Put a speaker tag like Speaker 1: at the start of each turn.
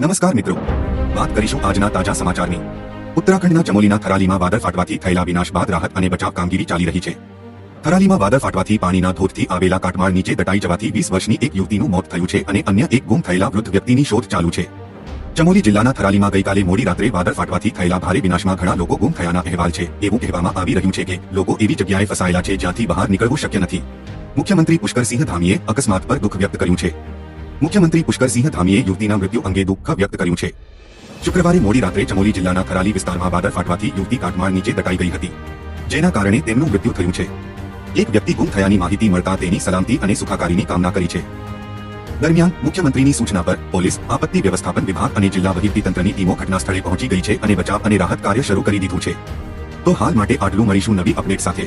Speaker 1: નમસ્કાર મિત્રો. વાત કરીશું આજના તાજા સમાચારની. ઉત્તરાખંડના ચમોલીના થરાલીમાં વાદળ ફાટવાથી થયેલા વિનાશ બાદ રાહત અને બચાવ કામગીરી ચાલી રહી છે. થરાલીમાં વાદળ ફાટવાથી પાણીના ધોધથી આવેલા કાટમાળ નીચે દટાઈ જવાથી વીસ વર્ષની એક યુવતીનું મોત થયું છે અને અન્ય એક ગુમ થયેલા વૃદ્ધ વ્યક્તિની શોધ ચાલુ છે. ચમોલી જિલ્લાના થરાલીમાં ગઈકાલે મોડી રાત્રે વાદળ ફાટવાથી થયેલા ભારે વિનાશમાં ઘણા લોકો ગુમ થયાના અહેવાલ છે. એવું કહેવામાં આવી રહ્યું છે કે લોકો એવી જગ્યાએ ફસાયેલા છે જ્યાંથી બહાર નીકળવું શક્ય નથી. મુખ્યમંત્રી પુષ્કરસિંહ ધામીએ અકસ્માત પર દુઃખ વ્યક્ત કર્યું છે. મુખ્યમંત્રી પુષ્કરસિંહ ધામીએ યુવતીના મૃત્યુ અંગે દુઃખ વ્યક્ત કર્યું છે. શુક્રવારે મોડી રાત્રે ચમોલી જિલ્લાના થરાલી વિસ્તારમાં વાદળ ફાટવાથી યુવતી કાટમાળ નીચે દટાઈ ગઈ હતી, જેના કારણે તેમનું મૃત્યુ થયું છે. એક વ્યક્તિ ગુમ થયાની માહિતી મળતા તેની સલામતી અને સુખાકારીની કામના કરી છે. દરમિયાન મુખ્યમંત્રીની સૂચના પર પોલીસ, આપત્તિ વ્યવસ્થાપન વિભાગ અને જિલ્લા વહીવટીતંત્રની ટીમો ઘટના સ્થળે પહોંચી ગઈ છે અને બચાવ અને રાહત કાર્ય શરૂ કરી દીધું છે. તો હાલ માટે આટલું મળીશું નવી અપડેટ સાથે.